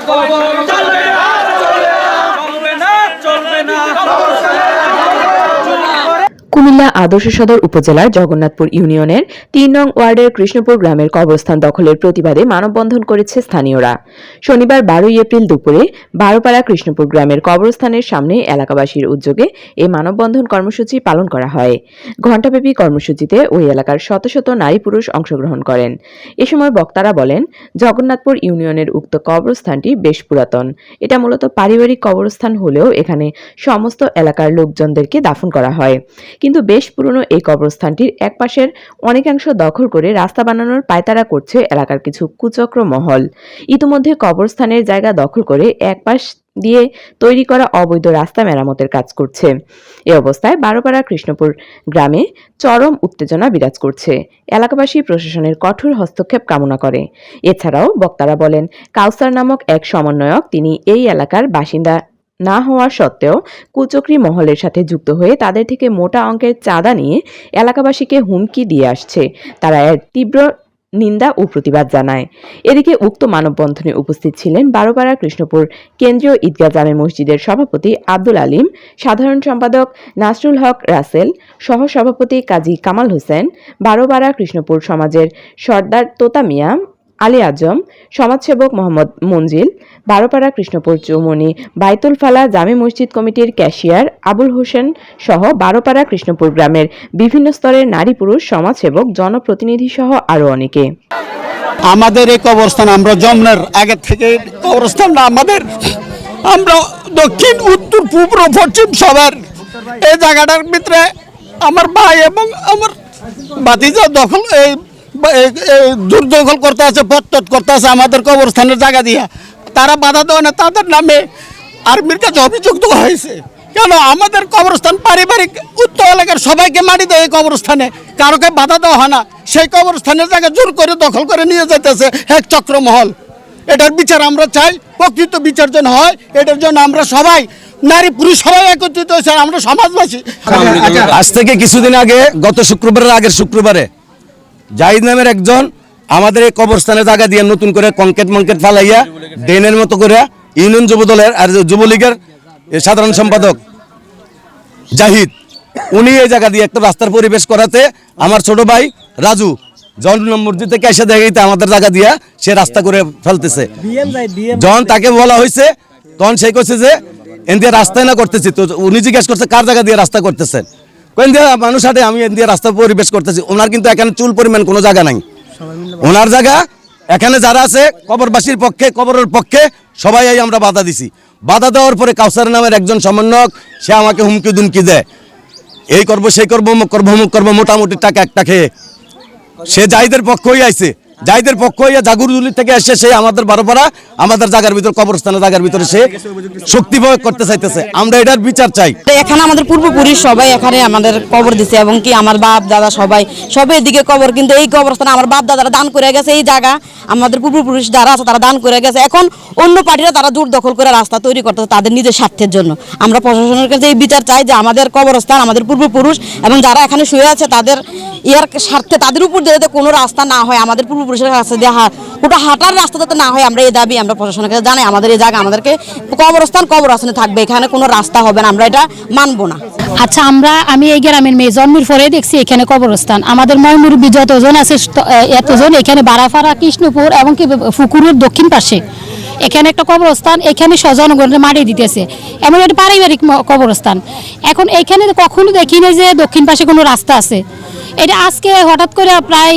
কবর চলবে না চলবে না চলবে না কুমিল্লা আদর্শ সদর উপজেলার জগন্নাথপুর ইউনিয়নের তিন নং ওয়ার্ডের কৃষ্ণপুর গ্রামের কবরস্থান দখলের প্রতিবাদে মানববন্ধন করেছে স্থানীয়রা। শনিবার বারোই এপ্রিল দুপুরে বারোপাড়া কৃষ্ণপুর গ্রামের কবরস্থানের সামনে এলাকাবাসীর উদ্যোগে এই মানববন্ধন কর্মসূচি পালন করা হয়। ঘণ্টাব্যাপী কর্মসূচিতে ওই এলাকার শত শত নারী পুরুষ অংশগ্রহণ করেন। এ সময় বক্তারা বলেন, জগন্নাথপুর ইউনিয়নের উক্ত কবরস্থানটি বেশ পুরাতন। এটা মূলত পারিবারিক কবরস্থান হলেও এখানে সমস্ত এলাকার লোকজনদেরকে দাফন করা হয়। কিন্তু বেশ পুরনো এই কবরস্থানটির এক পাশের অনেকাংশ দখল করে রাস্তা বানানোর পায়তারা করছে এলাকার কিছু কুচক্র মহল। ইতিমধ্যে কবরস্থানের জায়গা দখল করে এক পাশ দিয়ে তৈরি করা অবৈধ রাস্তা মেরামতের কাজ করছে। এ অবস্থায় বারোপাড়া কৃষ্ণপুর গ্রামে চরম উত্তেজনা বিরাজ করছে। এলাকাবাসী প্রশাসনের কঠোর হস্তক্ষেপ কামনা করে। এছাড়াও বক্তারা বলেন, কাউসার নামক এক সমন্বয়ক, তিনি এই এলাকার বাসিন্দা না হওয়া সত্ত্বেও কুচক্রি মহলের সাথে যুক্ত হয়ে তাদের থেকে মোটা অঙ্কের চাঁদা নিয়ে এলাকাবাসীকে হুমকি দিয়ে আসছে। তারা এর তীব্র নিন্দা ও প্রতিবাদ জানায়। এদিকে উক্ত মানববন্ধনে উপস্থিত ছিলেন বারোপাড়া কৃষ্ণপুর কেন্দ্রীয় ঈদগাহ জামে মসজিদের সভাপতি আব্দুল আলিম, সাধারণ সম্পাদক নাসরুল হক রাসেল সহ সভাপতি কাজী কামাল হোসেন, বারোপাড়া কৃষ্ণপুর সমাজের সর্দার তোতা মিয়া আলী আজম, সমাজসেবক মোহাম্মদ মঞ্জিল, বারোপাড়া কৃষ্ণপুর চৌমনি বাইতুল ফালা জামে মসজিদ কমিটির ক্যাশিয়ার আবুল হোসেন সহ বারোপাড়া কৃষ্ণপুর গ্রামের বিভিন্ন স্তরের নারী পুরুষ, সমাজসেবক, জনপ্রতিনিধি সহ আরও অনেকে। আমাদের এই কবরস্থান আমরা জন্মের আগে থেকে কবরস্থানটা আমাদের আমরা দক্ষিণ, উত্তর, পূর্ব, পশ্চিম সবার এই জায়গাটার ভিতরে আমার ভাই এবং আমার বাতিজা দখল এই দুর্দখল করতে আছে পথ করতে আছে আমাদের কবরস্থানের জায়গা দিয়া। তারা বাধা দেওয়া না তাদের নামে আর্মির কাছে অভিযোগ দেওয়া হয়েছে। কেন? আমাদের কবরস্থান পারিবারিক উত্তর এলাকার সবাইকে মারি দেয় এই কবরস্থানে। কারোকে বাধা দেওয়া হয় না। সেই কবরস্থানের জায়গা জোর করে দখল করে নিয়ে যেতেছে এক চক্রমহল। এটার বিচার আমরা চাই প্রকৃত বিচার যেন হয় এটার জন্য আমরা সবাই নারী পুরুষ সবাই একত্রিত হয়েছে আমরা সমাজবাসী। আজ থেকে কিছুদিন আগে গত শুক্রবারের আগের শুক্রবারে জাহিদ নামের একজন আমাদের এই কবরস্থানের জায়গা দিয়ে নতুন করে কংক্রিট মংক্রিট ফালাইয়া ড্রেনের মতো করে ইউনিয়ন যুব দলের আর যুবলীগের সাধারণ সম্পাদক জাহিদ। উনি এই জায়গা দিয়ে একটা রাস্তার পরিবেশ করাতে আমার ছোট ভাই রাজু জন্ম মসজিদ থেকে এসে দেখাইতে আমাদের জায়গা দিয়া সে রাস্তা করে ফেলতেছে। যখন তাকে বলা হয়েছে তখন সে কইছে যে এন দিয়ে রাস্তায় না করতেছি। তো উনি জিজ্ঞেস করছে কার জায়গা দিয়ে রাস্তা করতেছেন? কোন মানুষ হাটে আমি দিয়ে রাস্তা পরিবেশ করতেছি। ওনার কিন্তু এখানে চুল পরিমাণ কোনো জায়গা নাই। ওনার জায়গা এখানে যারা আছে কবরবাসীর পক্ষে কবরের পক্ষে সবাই আমরা বাধা দিছি। বাধা দেওয়ার পরে কাউসার নামের একজন সমন্বয়ক সে আমাকে হুমকি দুমকি দেয়। এই করব সেই করব অমুক করব অমুক করব মোটামুটি টাকা একটা খেয়ে। সে জাহিদের পক্ষ হয়ে আইছে। জাহিদের পক্ষ হইয়া থেকে এসে সে আমাদের বারোপাড়া, আমাদের জায়গার ভিতরে, কবরস্থানের জায়গার ভিতরে সে শক্তি প্রয়োগ করতে চাইতেছে। আমরা এটার বিচার চাই। এখানে আমাদের পূর্বপুরুষ সবাই এখানে আমাদের কবর দিছে এবং কি আমার বাপ দাদা সবাই সবাই এদিকে কবর, কিন্তু এই কবরস্থানে আমার বাপ দাদারা দান করে গেছে, এই জায়গা আমাদের পূর্বপুরুষ যারা আছে তারা দান করে গেছে। এখন অন্য পার্টিরা তারা জোর দখল করে রাস্তা তৈরি করতেছে তাদের নিজের স্বার্থের জন্য। আমরা প্রশাসনের কাছে এই বিচার চাই যে আমাদের কবরস্থান, আমাদের পূর্বপুরুষ এবং যারা এখানে শুয়ে আছে তাদের ইয়ার স্বার্থে তাদের উপর যাতে কোনো রাস্তা না হয়, আমাদের পূর্বপুরুষের কাছে দিয়ে ওটা হাঁটার রাস্তা যাতে না হয়, আমরা এই দাবি আমরা প্রশাসনের কাছে জানাই। আমাদের এই জায়গা আমাদেরকে কবরস্থান কবরস্থানে থাকবে। এখানে কোনো রাস্তা হবে না, আমরা এটা মানবো না। আচ্ছা আমরা, আমি এই গ্রামের মেয়ে জন্মের পরে দেখছি এখানে কবরস্থান। আমাদের ময়মুরব্বী যতজন আছে ত- এতজন এখানে বারাফাড়া কৃষ্ণপুর এবং কি, পুকুরের দক্ষিণ পাশে। এখানে একটা কবরস্থান, এখানে জনগণের মাটি দিতেছে। এমন একটা পারিবারিক কবরস্থান। এখন এখানে তো কখনো দেখি না যে দক্ষিণ পাশে কোনো রাস্তা আছে। এটা আজকে হঠাৎ করে প্রায়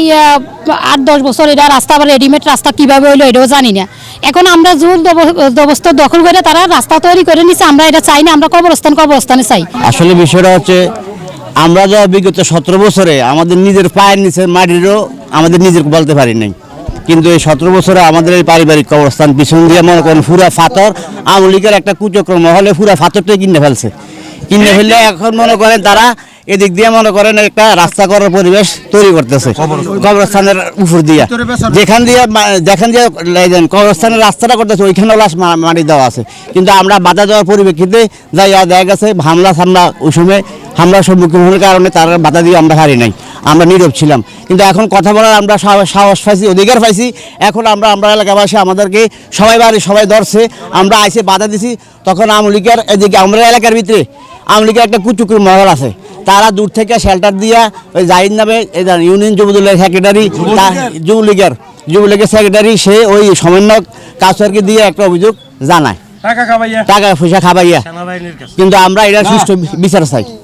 আট, দশ বছর এটা রাস্তা, আবার রেডিমেড রাস্তা কীভাবে হইল এটাও জানি না। এখন আমরা জোর জবস্ত দখল করে তারা রাস্তা তৈরি করে নিচ্ছে আমরা এটা চাই না, আমরা কবরস্থান, কবরস্থানে চাই। আসলে বিষয়টা হচ্ছে, আমরা যা বিগত সতেরো বছরে আমাদের নিজের পায়ের নিচে মাটিরও আমাদের নিজের বলতে পারি নাই। কিন্তু এই সতেরো বছরে আমাদের এই পারিবারিক কবরস্থান পিছন দিয়ে মনে করেন ফুরা ফাতর আমলিকের একটা কুচক্রম হলে ফুরা ফাতরটাই কিনে ফেলছে। কিনে ফেললে এখন মনে করেন তারা এদিক দিয়ে মনে করেন একটা রাস্তা করার পরিবেশ তৈরি করতেছে। কবরস্থানের উপর দিয়ে। যেখান দিয়ে যেখান দিয়ে কবরস্থানের রাস্তাটা করতেছে ওইখানে লাশ মা- মাটি দেওয়া আছে। কিন্তু আমরা বাধা দেওয়ার পরিপ্রেক্ষিতে যাই দেখা গেছে হামলা সামলা ওই সময় হামলার সম্মুখীন হওয়ার কারণে তারা বাধা দিয়ে আমরা হারি নাই। আমরা নীরব ছিলাম। কিন্তু এখন কথা বলার আমরা সাহস সাহস পাইছি অধিকার পাইছি। এখন আমরা আমরা এলাকাবাসী আমাদেরকে সবাই বাড়ি সবাই ধরছে। আমরা আইসে বাধা দিছি। তখন আমলিকার এদিকে আমরা এলাকার ভিতরে আমলিকার একটা কুচুকুর মহল আছে। তারা দূর থেকে শেল্টার দিয়া ওই জাহিদ নামে ইউনিয়ন যুবদলের সেক্রেটারি যুবলীগের যুবলীগের সেক্রেটারি সে ওই সমন্বয়ক কাছরকে দিয়ে একটা অভিযোগ জানায়। টাকা পয়সা খাবাইয়া। কিন্তু আমরা এটা সুষ্ঠু বিচার চাই।